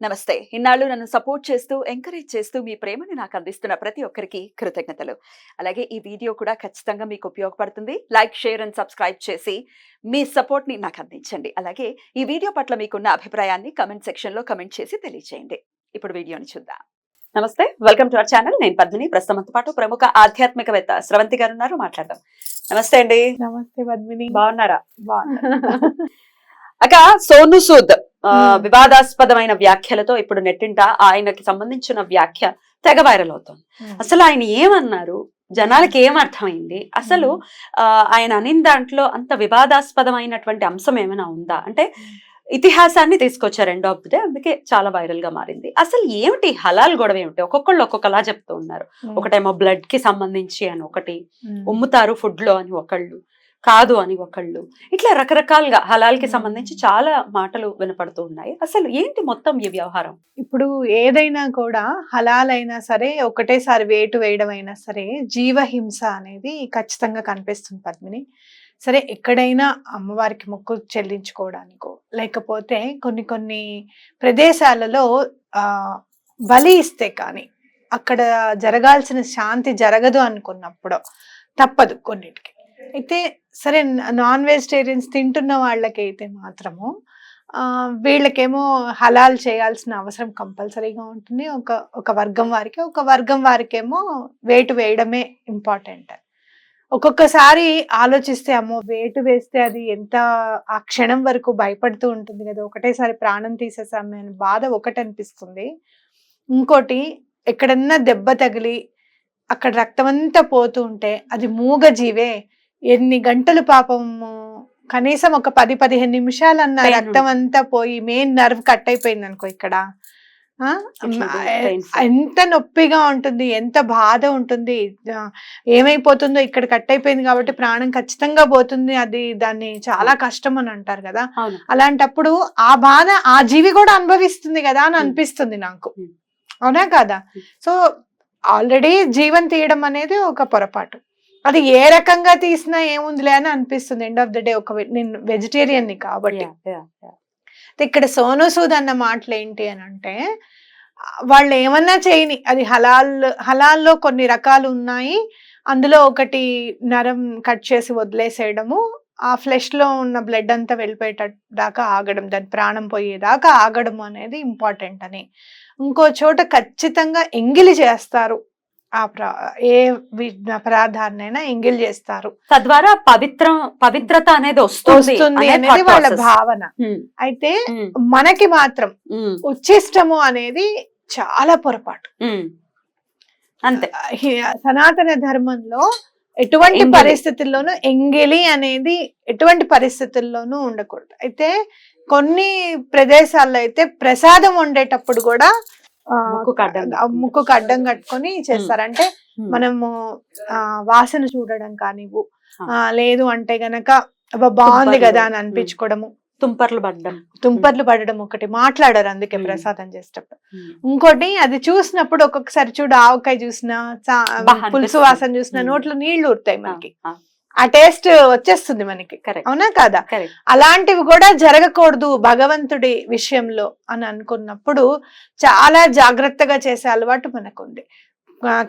నమస్తే. ఇన్నాళ్ళు నన్ను సపోర్ట్ చేస్తూ ఎంకరేజ్ చేస్తూ మీ ప్రేమని నాకు అందిస్తున్న ప్రతి ఒక్కరికి కృతజ్ఞతలు. అలాగే ఈ వీడియో కూడా ఖచ్చితంగా మీకు ఉపయోగపడుతుంది. లైక్ షేర్ అండ్ సబ్స్క్రైబ్ చేసి మీ సపోర్ట్ని నాకు అందించండి. అలాగే ఈ వీడియో పట్ల మీకున్న అభిప్రాయాన్ని కమెంట్ సెక్షన్లో కమెంట్ చేసి తెలియజేయండి ఇప్పుడు వీడియోని చూద్దాం. నమస్తే. Welcome to our channel. నేను పద్మిని. ప్రస్తుతంతో పాటు ప్రముఖ ఆధ్యాత్మికవేత్త స్రవంతి గారు ఉన్నారు. మాట్లాడదాం. నమస్తే అండి. నమస్తే పద్మిని. బాగున్నారా? బాగున్నా. అక్క సోను సూద్. వివాదాస్పదమైన వ్యాఖ్యలతో ఇప్పుడు నెట్టింట ఆయనకి సంబంధించిన వ్యాఖ్య తెగ వైరల్ అవుతుంది. అసలు ఆయన ఏమన్నారు? జనాలకి ఏం అర్థమైంది? అసలు ఆ, ఆయన అనిన దాంట్లో అంత వివాదాస్పదమైనటువంటి అంశం ఏమైనా ఉందా? అంటే ఇతిహాసాన్ని తీసుకొచ్చారు ఎండ్ ఆఫ్ డే అందుకే చాలా వైరల్గా మారింది. అసలు ఏమిటి? హలాల్ గొడవ ఏమిటి? ఒక్కొక్కళ్ళు ఒక్కొక్కలా చెప్తూ ఉన్నారు. ఒకటేమో బ్లడ్కి సంబంధించి అని ఒకటి. ఉమ్. ఉమ్ముతారు ఫుడ్లో అని ఒకళ్ళు. కాదు అని ఒకళ్ళు. ఇట్లా రకరకాలుగా హలాల్కి సంబంధించి చాలా మాటలు వినపడుతూ ఉన్నాయి. అసలు ఏంటి మొత్తం ఈ వ్యవహారం? ఇప్పుడు ఏదైనా కూడా హలాల్ అయినా సరే ఒకటేసారి వేటు వేయడం అయినా సరే జీవహింస అనేది ఖచ్చితంగా కనిపిస్తుంది పద్మిని. సరే ఎక్కడైనా అమ్మవారికి మొక్కు చెల్లించుకోవడానికో లేకపోతే కొన్ని కొన్ని ప్రదేశాలలో ఆ బలి ఇస్తే కానీ అక్కడ జరగాల్సిన శాంతి జరగదు అనుకున్నప్పుడు తప్పదు కొన్నిటికి. అయితే సరే నాన్ వెజిటేరియన్స్ తింటున్న వాళ్ళకైతే మాత్రము వీళ్ళకేమో హలాల్ చేయాల్సిన అవసరం కంపల్సరీగా ఉంటుంది. ఒక ఒక వర్గం వారికి ఒక వర్గం వారికేమో వేటు వేయడమే ఇంపార్టెంట్. ఒక్కొక్కసారి ఆలోచిస్తే అమ్మో వేటు వేస్తే అది ఎంత ఆ క్షణం వరకు భయపడుతూ ఉంటుంది కదా ఒకటేసారి ప్రాణం తీసేసామే అని బాధ ఒకటి అనిపిస్తుంది ఇంకోటి ఎక్కడన్నా దెబ్బ తగిలి అక్కడ రక్తం అంతా పోతూ ఉంటే అది మూగ జీవే ఎన్ని గంటలు పాపం కనీసం ఒక పది పదిహేను నిమిషాలన్న Pain రక్తం అంతా పోయి మెయిన్ నర్వ్ కట్ అయిపోయింది అనుకో ఇక్కడ. ఎంత నొప్పిగా ఉంటుంది ఎంత బాధ ఉంటుంది. ఏమైపోతుందో ఇక్కడ కట్ అయిపోయింది కాబట్టి ప్రాణం ఖచ్చితంగా పోతుంది. అది దాన్ని చాలా కష్టం అని అంటారు కదా. అలాంటప్పుడు ఆ బాధ ఆ జీవి కూడా అనుభవిస్తుంది కదా అని Hmm. అనిపిస్తుంది నాకు. Hmm. అవునా కాదా? Hmm. సో ఆల్రెడీ జీవం తీయడం అనేది ఒక పొరపాటు. అది ఏ రకంగా తీసినా ఏముందిలే అని అనిపిస్తుంది. ఎండ్ ఆఫ్ ద డే ఒక నేను వెజిటేరియన్ని కాబట్టి. ఇక్కడ సోను సూద్ అన్న మాటలు ఏంటి అని అంటే వాళ్ళు ఏమన్నా చేయని అది హలాల్ హలాల్లో కొన్ని రకాలు ఉన్నాయి. అందులో ఒకటి నరం కట్ చేసి వదిలేసేయడము ఆ ఫ్లెష్లో ఉన్న బ్లడ్ అంతా వెళ్ళిపోయేటట్టు దాకా ఆగడం దాని ప్రాణం పోయేదాకా ఆగడం అనేది ఇంపార్టెంట్ అని. ఇంకో చోట ఖచ్చితంగా ఎంగిలి చేస్తారు. ఏ పదార్థాన్నైనా ఎంగిలి చేస్తారు. తద్వారా పవిత్రం పవిత్రత అనేది వస్తుంది వస్తుంది అనే అనేది వాళ్ళ. భావన. అయితే మనకి మాత్రం ఉచ్చిష్టము అనేది చాలా పొరపాటు. అంతే. సనాతన ధర్మంలో ఎటువంటి. పరిస్థితుల్లోనూ ఎంగిలి అనేది ఎటువంటి పరిస్థితుల్లోనూ ఉండకూడదు. అయితే కొన్ని ప్రదేశాల్లో అయితే ప్రసాదం వండేటప్పుడు కూడా ముక్కుకు అడ్డం కట్టుకొని చేస్తారు. అంటే ఉమ్, మనము ఆ వాసన చూడడం కానివ్వు. ఆ, లేదు అంటే గనక బాగుంది. కదా అని అనిపించుకోవడము. తుంపర్లు పడ్డం. తుంపర్లు పడడం ఒకటి. మాట్లాడారు అందుకే. ప్రసాదం చేసేటప్పుడు. ఇంకోటి అది చూసినప్పుడు ఒక్కొక్కసారి చూడు ఆవకాయ చూసినా పులుసు. వాసన చూసినా. నోట్లో నీళ్ళు ఊరుతాయి మనకి. ఆ, టేస్ట్ వచ్చేస్తుంది మనకి correct, అవునా కాదా. అలాంటివి కూడా జరగకూడదు భగవంతుడి విషయంలో అని అనుకున్నప్పుడు చాలా జాగ్రత్తగా చేసే అలవాటు మనకుంది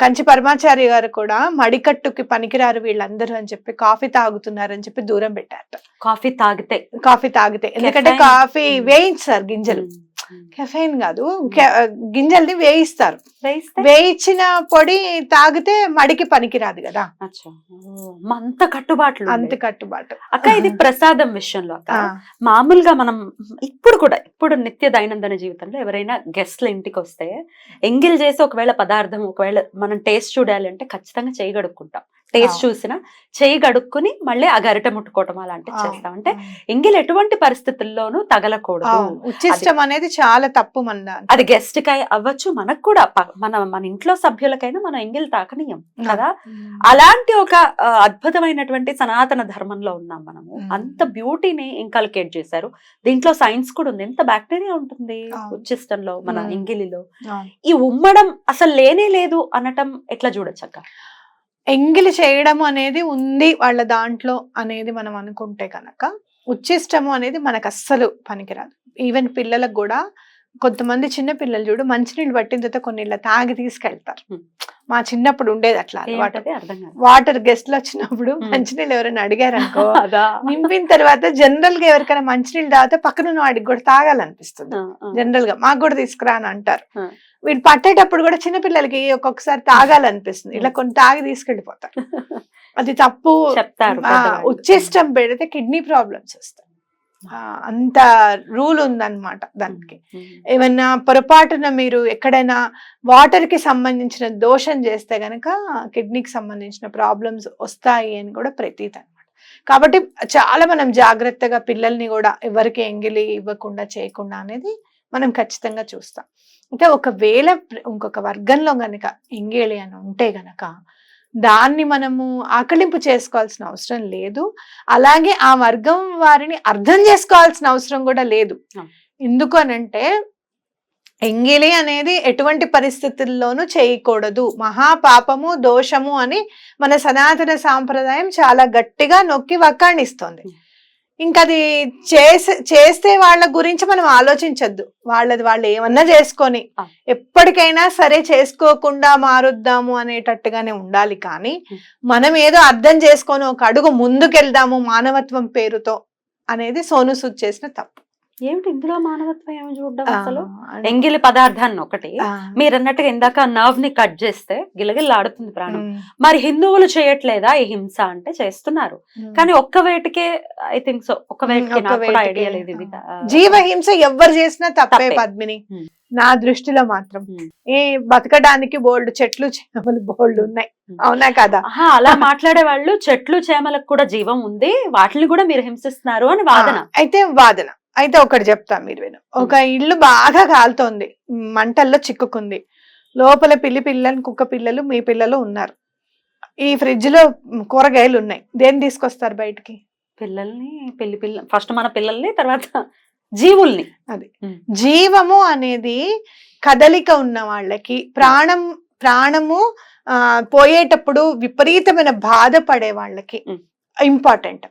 కంచి పరమాచారి గారు కూడా మడికట్టుకి పనికిరారు వీళ్ళందరూ అని చెప్పి కాఫీ తాగుతున్నారని చెప్పి దూరం పెట్టారట కాఫీ తాగితే కాఫీ తాగితే ఎందుకంటే. కాఫీ. వేయించారు గింజలు. కెఫైన్ కాదు. గింజల్ని వేయిస్తారు. వేయిస్తే? వేయించిన పొడి తాగితే మడికి పనికిరాదు కదా. అంత కట్టుబాట్లు అంత. కట్టుబాటు. అక్క ఇది ప్రసాదం విషయంలో అక్క. మామూలుగా మనం ఇప్పుడు కూడా ఇప్పుడు నిత్య దైనందిన జీవితంలో ఎవరైనా గెస్ట్ల ఇంటికి వస్తే ఎంగిల్ చేసి ఒకవేళ పదార్థం ఒకవేళ మనం టేస్ట్ చూడాలి అంటే ఖచ్చితంగా చేయి గడుక్కుంటాం టేస్ట్. చూసినా చేయి గడుక్కుని మళ్ళీ ఆ గరిట ముట్టుకోవటం అలాంటివి చేస్తాం అంటే ఎంగిల్ ఎటువంటి పరిస్థితుల్లోనూ తగలకూడదు. ఉచ్చిష్టం అనేది చాలా తప్పు మన. అది గెస్ట్ కై అవ్వచ్చు మనకు కూడా మన మన ఇంట్లో సభ్యులకైనా మనం ఎంగిల్ తాకనీయం కదా అలాంటి ఒక అద్భుతమైనటువంటి సనాతన ధర్మంలో ఉన్నాం మనము. అంత బ్యూటీని ఇంకల్కేట్ చేశారు దీంట్లో సైన్స్ కూడా ఉంది ఎంత బ్యాక్టీరియా ఉంటుంది. ఉచ్చిష్టంలో మన. ఎంగిలిలో. ఈ ఉమ్మడం అసలు లేనే లేదు అనటం ఎట్లా చూడొచ్చక్క ఎంగిలి చేయడం అనేది ఉంది వాళ్ళ దాంట్లో అనేది మనం అనుకుంటే కనుక ఉచ్చిష్టము అనేది మనకు అస్సలు పనికిరాదు. ఈవెన్ పిల్లలకు కూడా కొంతమంది చిన్న పిల్లలు చూడు మంచినీళ్ళు పట్టిన తర్వాత కొన్ని ఇలా తాగి తీసుకెళ్తారు. మా చిన్నప్పుడు ఉండేది అట్లా వాటర్ గెస్ట్లు వచ్చినప్పుడు. మంచినీళ్ళు ఎవరైనా అడిగారనుకో అదా? నింపిన తర్వాత జనరల్గా ఎవరికైనా మంచినీళ్ళు తాగితే పక్కన వాడికి కూడా తాగాలనిపిస్తుంది. జనరల్గా మాకు కూడా తీసుకురా అని అంటారు. వీళ్ళు పట్టేటప్పుడు కూడా చిన్నపిల్లలకి ఒక్కొక్కసారి తాగాలనిపిస్తుంది. ఇలా కొన్ని తాగి తీసుకెళ్ళిపోతారు. అది తప్పు. చెప్తారు. ఉచ్ఛిష్టం పెడితే కిడ్నీ ప్రాబ్లమ్స్ వస్తాయి. అంత రూల్ ఉందన్నమాట దానికి. ఏమన్నా పొరపాటున మీరు ఎక్కడైనా వాటర్కి సంబంధించిన దోషం చేస్తే గనక కిడ్నీకి సంబంధించిన ప్రాబ్లమ్స్ వస్తాయి అని కూడా ప్రతీతి కాబట్టి చాలా మనం జాగ్రత్తగా పిల్లల్ని కూడా ఎవరికి ఎంగిలి ఇవ్వకుండా చేయకుండా అనేది మనం ఖచ్చితంగా చూస్తాం. అంటే ఒకవేళ ఇంకొక వర్గంలో గనక ఎంగేలి అని ఉంటే గనక దాన్ని మనము ఆకలింపు చేసుకోవాల్సిన అవసరం లేదు అలాగే ఆ వర్గం వారిని అర్థం చేసుకోవాల్సిన అవసరం కూడా లేదు. ఎందుకు అనంటే ఎంగిలి అనేది ఎటువంటి పరిస్థితుల్లోనూ చేయకూడదు మహాపాపము దోషము అని మన సనాతన సాంప్రదాయం చాలా గట్టిగా నొక్కి వక్కాణిస్తోంది. ఇంకా అది చేసే చేస్తే వాళ్ళ గురించి మనం ఆలోచించద్దు వాళ్ళది వాళ్ళు ఏమన్నా చేసుకొని. ఎప్పటికైనా సరే చేసుకోకుండా మారుద్దాము అనేటట్టుగానే ఉండాలి కానీ. మనం ఏదో అర్థం చేసుకొని ఒక అడుగు ముందుకెళ్దాము మానవత్వం పేరుతో అనేది సోను సూద్ చేసిన తప్పు ఏమిటి ఇందులో మానవత్వం ఏమి చూడడం అసలు? ఎంగిలి పదార్థాన్ని ఒకటి. మీరు అన్నట్టుగా ఇందాక నర్వ్ని కట్ చేస్తే గిలగిల్లాడుతుంది ప్రాణం. మరి హిందువులు చేయట్లేదా ఈ హింస అంటే చేస్తున్నారు. కానీ ఒక్క వేటికే ఐ థింక్ సో ఒక్క వేటికి ఐడియా లేదు ఇది. జీవహింస ఎవ్వరు చేసినా తప్పే. పద్మిని. నా దృష్టిలో మాత్రం. ఏ బతకడానికి బోల్డ్ చెట్లు చేమలు బోల్డ్ ఉన్నాయి. అవునా కదా? అలా మాట్లాడే వాళ్ళు చెట్లు చేమలకు కూడా జీవం ఉంది. వాటిని కూడా మీరు హింసిస్తున్నారు అని వాదన. అయితే వాదన. అయితే ఒకటి చెప్తా మీరు విను. ఒక ఇల్లు బాగా కాలుతోంది. మంటల్లో చిక్కుకుంది. లోపల పిల్లి పిల్లలు కుక్క పిల్లలు మీ పిల్లలు ఉన్నారు. ఈ ఫ్రిడ్జ్లో కూరగాయలు ఉన్నాయి. దేన్ని తీసుకొస్తారు బయటికి? పిల్లల్ని పెళ్ళి పిల్ల ఫస్ట్ మన పిల్లల్ని తర్వాత జీవుల్ని. జీవము అనేది కదలిక ఉన్న వాళ్ళకి ప్రాణం ప్రాణము ఆ పోయేటప్పుడు విపరీతమైన బాధపడే వాళ్ళకి Mm. ఇంపార్టెంట్.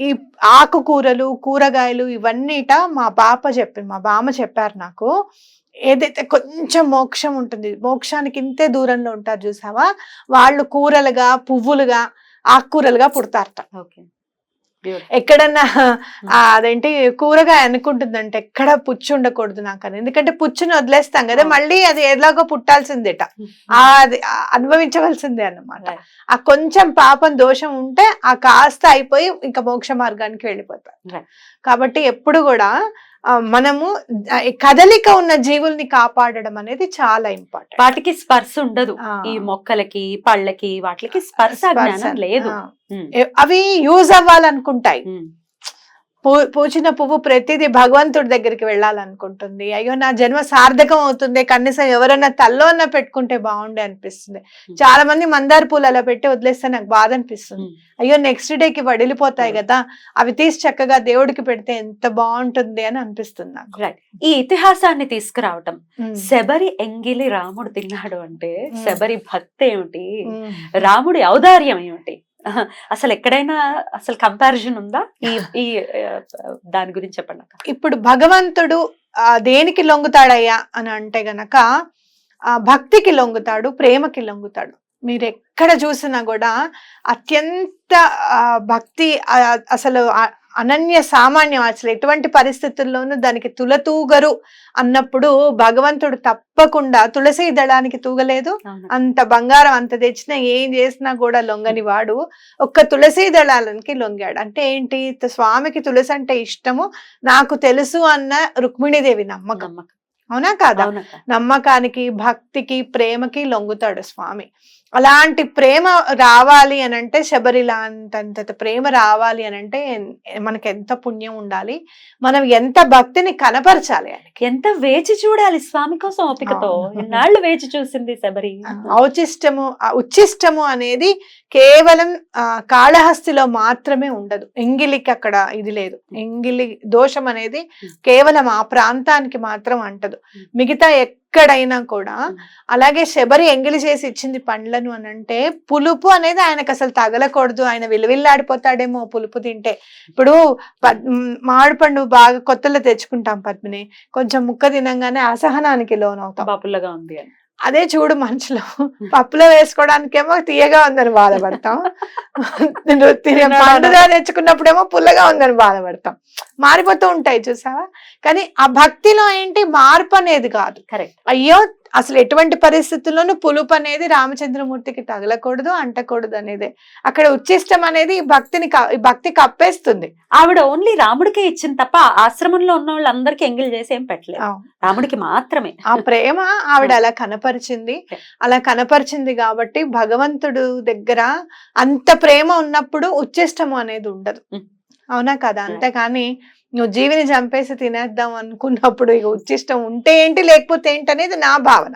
ఈ ఆకుకూరలు కూరగాయలు ఇవన్నీట మా పాప చెప్పి మా బామ్మ చెప్పారు నాకు. ఏదైతే కొంచెం మోక్షం ఉంటుంది మోక్షానికి ఇంతే దూరంలో ఉంటారు చూసావా? వాళ్ళు కూరలుగా పువ్వులుగా ఆకుకూరలుగా పుడతారట. ఓకే. ఎక్కడన్నా ఆ, అదేంటి కూరగాయ అనుకుంటుందంటే ఎక్కడ పుచ్చు ఉండకూడదు నాకు అని ఎందుకంటే పుచ్చుని వదిలేస్తాం కదా ఆ. మళ్ళీ అది ఎలాగో పుట్టాల్సిందేట. ఆ, అది అనుభవించవలసిందే అన్నమాట. ఆ కొంచెం పాపం దోషం ఉంటే ఆ కాస్త అయిపోయి ఇంకా మోక్ష మార్గానికి వెళ్ళిపోతారు. కాబట్టి ఎప్పుడు కూడా మనము కదలిక ఉన్న జీవుల్ని కాపాడడం అనేది చాలా ఇంపార్టెంట్. వాటికి స్పర్శ ఉండదు. ఈ మొక్కలకి పళ్ళకి వాటికి స్పర్శ లేదు. అవి యూజ్ అవ్వాలనుకుంటాయి. పూ- పూచిన పువ్వు ప్రతిదీ భగవంతుడి దగ్గరికి వెళ్ళాలనుకుంటుంది అయ్యో నా జన్మ సార్థకం అవుతుంది కనీసం ఎవరైనా తల్లో అన్న పెట్టుకుంటే బాగుండే అనిపిస్తుంది చాలా మంది మందార పూలు అలా పెట్టి వదిలేస్తే నాకు బాధ అనిపిస్తుంది. అయ్యో నెక్స్ట్ డేకి వడిలిపోతాయి. కదా అవి తీసి చక్కగా దేవుడికి పెడితే ఎంత బాగుంటుంది అని అనిపిస్తుంది నాకు Right. ఈ ఇతిహాసాన్ని తీసుకురావటం. శబరి ఎంగిలి రాముడు తిన్నాడు అంటే. శబరి భక్తి ఏమిటి. రాముడి ఔదార్యం ఏమిటి అసలు ఎక్కడైనా అసలు కంపారిజన్ ఉందా? ఈ ఈ దాని గురించి చెప్పండి ఇప్పుడు భగవంతుడు దేనికి లొంగుతాడయ్యా అని అంటే గనక ఆ భక్తికి లొంగుతాడు ప్రేమకి లొంగుతాడు. మీరు ఎక్కడ చూసినా కూడా అత్యంత భక్తి అసలు అనన్య సామాన్యం అసలు ఎటువంటి పరిస్థితుల్లోనూ దానికి తులతూగరు అన్నప్పుడు భగవంతుడు తప్పకుండా తులసి దళానికి తూగలేదు. అంత బంగారం అంత తెచ్చినా ఏం చేసినా కూడా లొంగని వాడు. ఒక్క తులసి దళాలకి లొంగాడు. అంటే ఏంటి? స్వామికి తులసి అంటే ఇష్టము. నాకు తెలుసు అన్న రుక్మిణీదేవి నమ్మకం. అవునా కాదా. నమ్మకానికి భక్తికి ప్రేమకి లొంగుతాడు స్వామి. అలాంటి ప్రేమ రావాలి అని అంటే శబరిలా అంతంత ప్రేమ రావాలి అని అంటే మనకి ఎంత పుణ్యం ఉండాలి మనం ఎంత భక్తిని కనపరచాలి ఎంత వేచి చూడాలి స్వామి కోసం ఓపికతో. ఎన్నాళ్ళు వేచి చూసింది శబరి. ఔచిష్టము ఉచ్చిష్టము అనేది కేవలం కాళహస్తిలో మాత్రమే ఉండదు. ఎంగిలికి అక్కడ ఇది లేదు. ఎంగిలి దోషం అనేది కేవలం ఆ ప్రాంతానికి మాత్రం అంటదు. మిగతా ఎక్కడైనా కూడా అలాగే శబరి ఎంగిలి చేసి ఇచ్చింది పండ్లను అని అంటే పులుపు అనేది ఆయనకు అసలు తగలకూడదు. ఆయన విలువిల్లాడిపోతాడేమో పులుపు తింటే. ఇప్పుడు మామిడి పండు బాగా కొత్తలో తెచ్చుకుంటాం పద్మిని. కొంచెం ముక్క తినంగానే అసహనానికి లోనవుతాం. బాపుల్లగా ఉంది అని. అదే చూడు మనుషులు. పప్పులో వేసుకోవడానికేమో తీయగా ఉందని బాధపడతాం. పండుగా తెచ్చుకున్నప్పుడేమో పుల్లగా ఉందని బాధపడతాం. మారిపోతూ ఉంటాయి చూసావా? కానీ ఆ భక్తిలో ఏంటి? మార్పు అనేది కాదు. కరెక్ట్. అయ్యో అసలు ఎటువంటి పరిస్థితుల్లోనూ పులుపు అనేది రామచంద్రమూర్తికి తగలకూడదు అంటకూడదు అనేది. అక్కడ ఉచ్చిష్టం అనేది భక్తిని భక్తి కప్పేస్తుంది. ఆవిడ ఓన్లీ రాముడికే ఇచ్చింది తప్ప ఆశ్రమంలో ఉన్న వాళ్ళందరికీ ఎంగిల్ చేసి ఏం పెట్టలేదు. రాముడికి మాత్రమే. ఆ ప్రేమ ఆవిడ అలా కనపరిచింది. అలా కనపరిచింది కాబట్టి భగవంతుడు దగ్గర అంత ప్రేమ ఉన్నప్పుడు ఉచ్చిష్టము అనేది ఉండదు. అవునా కదా? అంతేకాని నువ్వు జీవిని చంపేసి తినేద్దాం అనుకున్నప్పుడు ఇక ఉచ్చిష్టం ఉంటే ఏంటి లేకపోతే ఏంటి అనేది నా భావన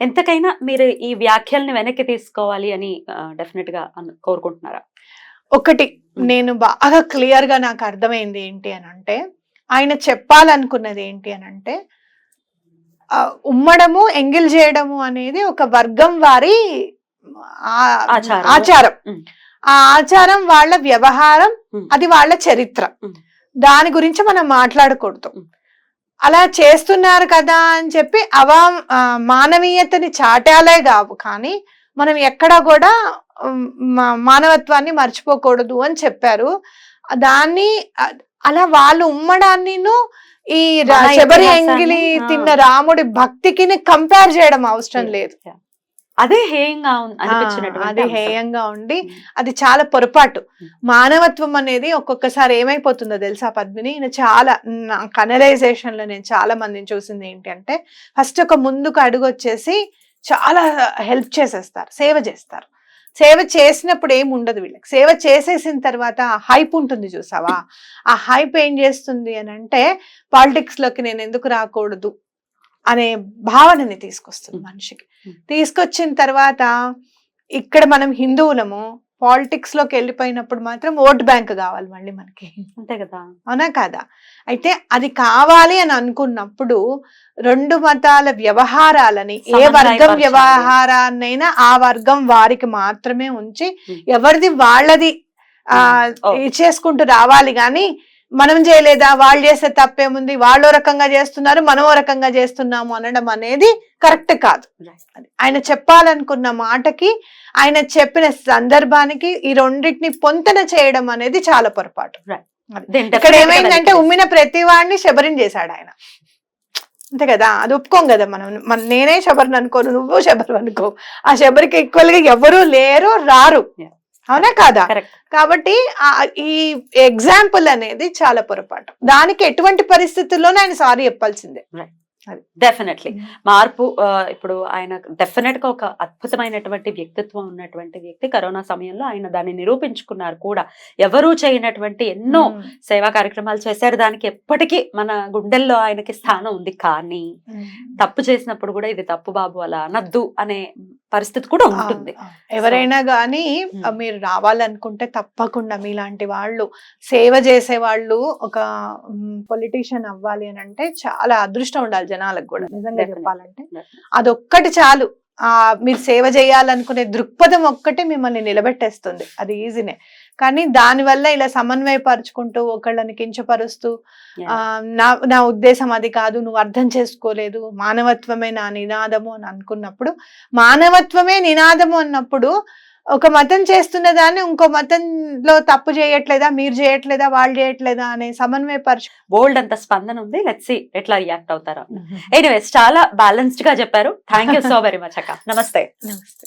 ఎంతకైనా మీరు ఈ వ్యాఖ్యల్ని వెనక్కి తీసుకోవాలి అని డెఫినెట్గా కోరుకుంటున్నారా ఒకటి. నేను బాగా క్లియర్గా నాకు అర్థమైంది ఏంటి అని అంటే ఆయన చెప్పాలనుకున్నది ఏంటి అని అంటే ఉమ్మడము ఎంగిల్ చేయడము అనేది ఒక వర్గం వారి ఆచారం. ఆ ఆచారం వాళ్ళ వ్యవహారం. అది వాళ్ళ చరిత్ర. దాని గురించి మనం మాట్లాడకూడదు. అలా చేస్తున్నారు కదా అని చెప్పి అవా మానవీయతని చాటాలే కావు. కానీ మనం ఎక్కడా కూడా మానవత్వాన్ని మర్చిపోకూడదు అని చెప్పారు. దాన్ని అలా వాళ్ళు ఉమ్మడాన్నిను ఈ శబరి ఎంగిలి. తిన్న రాముడి భక్తికి కంపేర్ చేయడం అవసరం లేదు. అదే హేయంగా అది. హేయంగా ఉండి. అది చాలా పొరపాటు. మానవత్వం అనేది ఒక్కొక్కసారి ఏమైపోతుందో తెలుసా పద్మిని చాలా నా కనలైజేషన్లో నేను చాలా మందిని చూసింది ఏంటి అంటే ఫస్ట్ ఒక ముందుకు అడుగు వచ్చేసి చాలా హెల్ప్ చేసేస్తారు సేవ చేస్తారు సేవ చేసినప్పుడు ఏం ఉండదు వీళ్ళకి సేవ చేసేసిన తర్వాత హైప్ ఉంటుంది చూసావా ఆ హైప్ ఏం చేస్తుంది అని అంటే పాలిటిక్స్లోకి నేను ఎందుకు రాకూడదు అనే భావనని తీసుకొస్తుంది మనిషికి. తీసుకొచ్చిన తర్వాత ఇక్కడ మనం హిందువులము పాలిటిక్స్లోకి వెళ్ళిపోయినప్పుడు మాత్రం ఓట్ బ్యాంక్ కావాలి మళ్ళీ మనకి అంతే కదా అవునా కాదా అయితే అది కావాలి అని అనుకున్నప్పుడు రెండు మతాల వ్యవహారాలని ఏ వర్గం. వ్యవహారాన్నైనా ఆ వర్గం వారికి మాత్రమే ఉంచి. ఎవరిది వాళ్ళది ఆ. ఇచ్చేసుకుంటూ రావాలి కానీ మనం చేయలేదా? వాళ్ళు చేసే తప్పేముంది? వాళ్ళు రకంగా చేస్తున్నారు మనం ఓ రకంగా చేస్తున్నాము అనడం అనేది కరెక్ట్ కాదు. ఆయన చెప్పాలనుకున్న మాటకి ఆయన చెప్పిన సందర్భానికి ఈ రెండింటిని పొంతన చేయడం అనేది చాలా పొరపాటు. ఇక్కడ ఏమైందంటే ఉమ్మిన ప్రతి వాడిని శబరిని చేశాడు ఆయన. అంతే కదా? అది ఒప్పుకోం కదా మనం. మన నేనే శబరిని అనుకోను నువ్వు శబరి అనుకో. ఆ శబరికి ఈక్వల్గా ఎవరు లేరు రారు. అవునా కాదా. కాబట్టి ఈ ఎగ్జాంపుల్ అనేది చాలా పొరపాటు. దానికి ఎటువంటి పరిస్థితుల్లోనూ ఆయన సారీ చెప్పాల్సిందే. డెఫినెట్లీ మార్పు ఆ, ఇప్పుడు ఆయన డెఫినెట్గా ఒక అద్భుతమైనటువంటి వ్యక్తిత్వం ఉన్నటువంటి వ్యక్తి కరోనా సమయంలో ఆయన దాన్ని నిరూపించుకున్నారు కూడా. ఎవరూ చేయనటువంటి ఎన్నో ఉమ్. సేవా కార్యక్రమాలు చేశారు. దానికి ఎప్పటికీ మన గుండెల్లో ఆయనకి స్థానం ఉంది. కానీ ఉమ్. తప్పు చేసినప్పుడు కూడా ఇది తప్పు బాబు అలా అనద్దు అనే పరిస్థితి కూడా ఉంటుంది. ఎవరైనా. ఆ, మీరు రావాలనుకుంటే తప్పకుండా మీలాంటి వాళ్ళు సేవ చేసే వాళ్ళు ఒక పొలిటీషియన్ అవ్వాలి అని అంటే చాలా అదృష్టం ఉండాలి జనాలకు కూడా నిజంగా. చెప్పాలంటే. అదొక్కటి చాలు. ఆ మీరు సేవ చేయాలనుకునే దృక్పథం ఒక్కటే మిమ్మల్ని నిలబెట్టేస్తుంది. అది ఈజీనే కానీ దానివల్ల ఇలా సమన్వయపరుచుకుంటూ ఒకళ్ళని కించపరుస్తూ నా నా ఉద్దేశం అది కాదు నువ్వు అర్థం చేసుకోలేదు మానవత్వమే నా నినాదము అని అనుకున్నప్పుడు మానవత్వమే నినాదము అన్నప్పుడు ఒక మతం చేస్తున్న దాన్ని ఇంకో మతంలో తప్పు చేయట్లేదా మీరు చేయట్లేదా వాళ్ళు చేయట్లేదా అనే సమన్వయపరచు బోల్డ్ అంత స్పందన ఉంది. లెట్స్ సి ఎట్లా రియాక్ట్ అవుతారో. ఎనీవేస్ చాలా బ్యాలెన్స్డ్గా చెప్పారు. Thank you so very much అక్క. నమస్తే. నమస్తే.